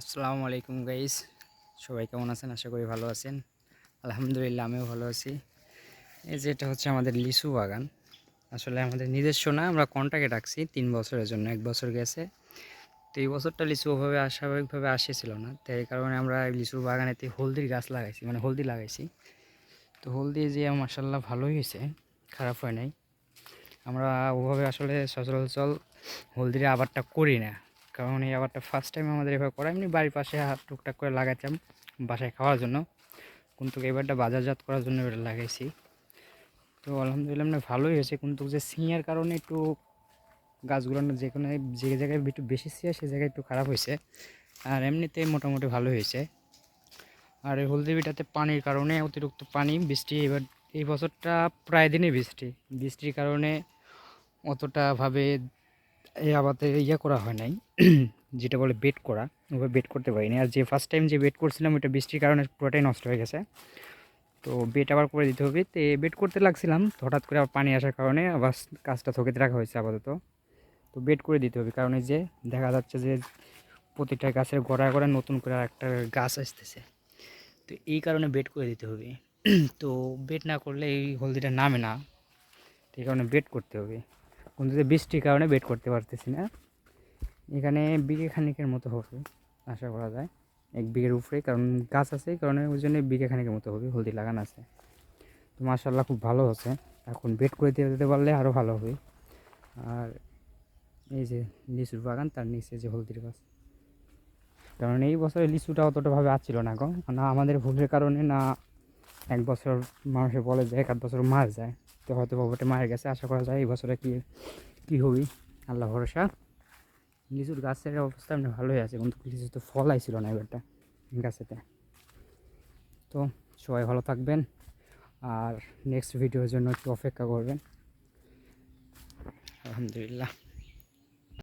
আসসালামু আলাইকুম গাইস। সবাই কেমন আছেন? আশা করি ভালো আছেন। আলহামদুলিল্লাহ, আমিও ভালো আছি। এই যে এটা হচ্ছে আমাদের লিচু বাগান। আসলে আমাদের নিজস্ব না, আমরা কন্টাকে ডাকছি। তিন বছরের জন্য, এক বছর গেছে। তো এই বছরটা লিচু ওভাবে স্বাভাবিকভাবে আসেছিল না। তো এই কারণে আমরা লিচুর বাগানেতে হলদির গাছ লাগাইছি মানে হলদি লাগাইছি। তো হলদি যে মাসাল্লাহ ভালোই হয়েছে, খারাপ হয় নাই। আমরা ওভাবে আসলে সচরাচর হলদির আবারটা করি না। কারণ এই আবারটা ফার্স্ট টাইম আমাদের এভাবে করা, এমনি বাড়ির পাশে টুকটাক করে লাগাতাম বাসায় খাওয়ার জন্য। কিন্তু এবারটা বাজারজাত করার জন্য এটা লাগাইছি। তো আলহামদুলিল্লাহ মানে ভালোই হয়েছে, কিন্তু যে সিঁয়ার কারণে একটু গাছগুলো যে কোনো যে জায়গায় একটু বেশি সিঁয়া সে জায়গায় একটু খারাপ হয়েছে। আর এমনিতে মোটামুটি ভালো হয়েছে। আর এই হলদিবিটাতে পানির কারণে অতিরিক্ত পানি, বৃষ্টি এবার এই বছরটা প্রায় দিনই বৃষ্টি। বৃষ্টির কারণে অতটাভাবে এই আবাদে ইয়ে করা হয় নাই। যেটা বলে বেড করা, ওভাবে বেড করতে পারিনি। আর যে ফার্স্ট টাইম যে বেড করছিলাম ওটা বৃষ্টির কারণে পুরোটাই নষ্ট হয়ে গেছে। তো বেড আবার করে দিতে হবে। তো বেড করতে লাগছিলাম হঠাৎ করে আবার পানি আসার কারণে আবার কাজটা থকিতে রাখা হয়েছে আপাতত। তো বেড করে দিতে হবে, কারণ এই যে দেখা যাচ্ছে যে প্রতিটা গাছের গোড়ায় গোড়ায় নতুন করে একটা গাছ আসতেছে। তো এই কারণে বেড করে দিতে হবে। তো বেড না করলে এই হলদিটা নামে না। এই কারণে বেড করতে হবে। যে বৃষ্টির কারণে বেড করতে পারতেছি না। এখানে বিঘে খানিকের মতো হবে, আশা করা যায়। এক বিঘের উপরে, কারণ গাছ আছে, কারণে ওই জন্য বিঘে খানিকের মতো হবে, হলদি লাগানো আছে। তো মার্শাল্লাহ খুব ভালো হচ্ছে। এখন বেড করে দিতে পারলে আরও ভালো হবে। আর এই যে লিচুর বাগান, তার নিচে যে হলদির গাছ। কারণ এই বছরে লিচুটা অতটাভাবে আসছিল না গো। না আমাদের ভুলের কারণে, না এক বছর মানুষে বলে যে এক আধ বছর মার যায়, তো হয়তো বাবাটা মারা গেছে, আশা করা যায় এই বছরে কি, কী হবি? আল্লাহ ভরসা। লিচুর গাছের অবস্থা এমনি ভালোই আছে, কিন্তু লিচু তো ফল আইছিল না এবারটা গাছেতে। তো সবাই ভালো থাকবেন, আর নেক্সট ভিডিওর জন্য একটু অপেক্ষা করবেন। আলহামদুলিল্লাহ।